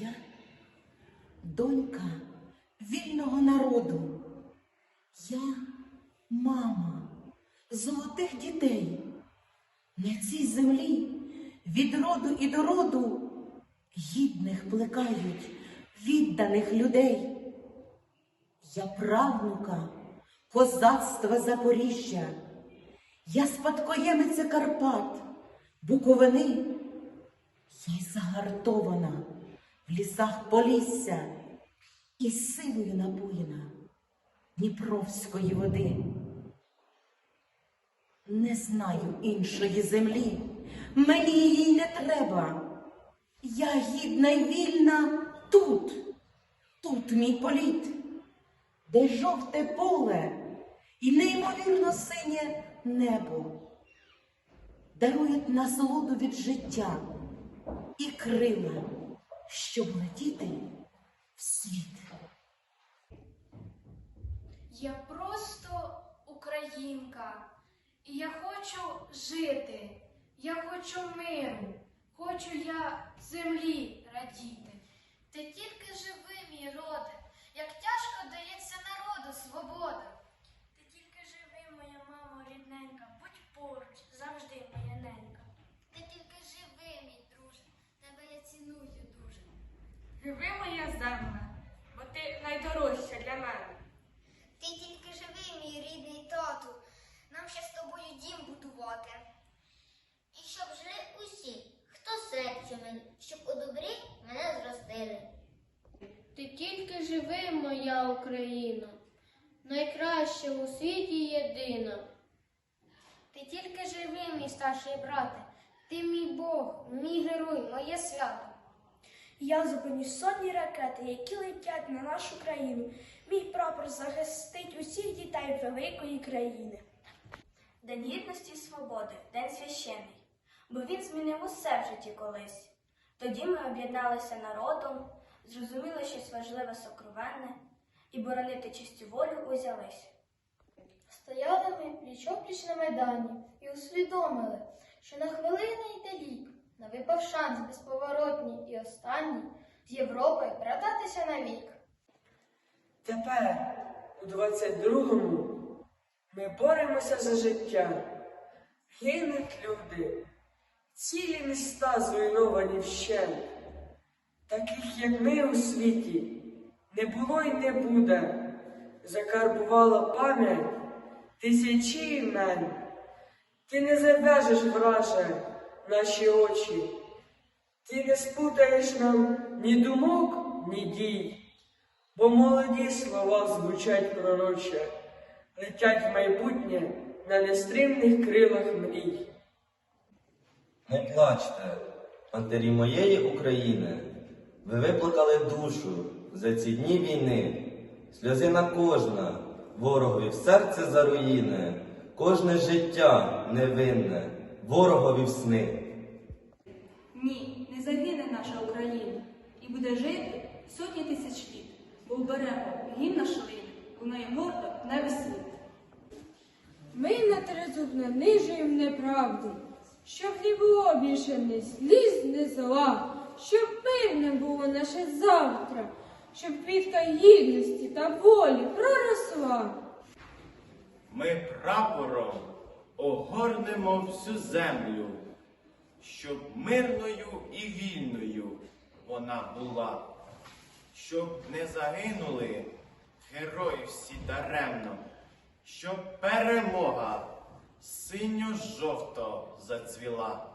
Я донька вільного народу. Я мама золотих дітей. На цій землі від роду і до роду гідних плекають відданих людей. Я правнука козацтва Запоріжжя. Я спадкоємиця Карпат, Буковини. Я й загартована в лісах Полісся і силою напоєна Дніпровської води. Не знаю іншої землі, мені її не треба. Я гідна й вільна тут, тут мій політ, де жовте поле і неймовірно синє небо дарують насолоду від життя і крила, щоб летіти в світ. Я просто українка, і я хочу жити, я хочу миру, хочу я землі радіти. Ти тільки живи, мій роде, як тяжко дається народу свобода. Ти тільки живи, моя мамо рідненька, будь поруч, завжди моя ненька. Ти тільки живи, мій друже, тебе я ціную дуже. Живи моя земля, бо ти найдорожча для мене. Ти тільки живи, мій рідний тату, нам ще з тобою дім будувати. І щоб жили усі, хто серцями, щоб у добрі мене зростили. Ти тільки живи, моя Україна, найкраща у світі єдина. Ти тільки живи, мій старший брате, ти мій Бог, мій герой, моє свято. Я зупиню сотні ракет, які летять на нашу країну. Мій прапор захистить усіх дітей великої країни. День гідності і свободи, день священний, бо він змінив усе в житті колись. Тоді ми об'єдналися народом, зрозуміли щось важливе сокровенне і боронити чисту волю узялись. Стояли ми пліч-опліч на майдані і усвідомили, що на хвилини йде лік, на випав шанс безповоротній і останній з Європою брататися навік. Тепер, у 22-му, ми боремося за життя. Гинуть люди, цілі міста зруйновані вщент. Таких, як ми у світі, не було й не буде. Закарбувала пам'ять тисячі імен. Ти не зав'яжеш, враже, наші очі. Ти не спутаєш нам ні думок, ні дій. Бо молоді слова звучать пророче, летять в майбутнє на нестримних крилах мрій. Не плачте, матері моєї України, ви виплакали душу за ці дні війни, сльозина кожна, ворогові в серце заруїне, кожне життя невинне, ворогові в сни. Ні, не загине наша Україна і буде жити сотні тисяч літ, бо вберемо гімн наш лин, лунає гордо на весь світ. Ми на тризуб нанижуємо неправду, щоб не було більше ні сліз, ні зла, щоб мирне було наше завтра, щоб квітка гідності та волі проросла. Ми прапором огорнемо всю землю, щоб мирною і вільною вона була, щоб не загинули герої всі даремно, щоб перемога синьо-жовто зацвіла.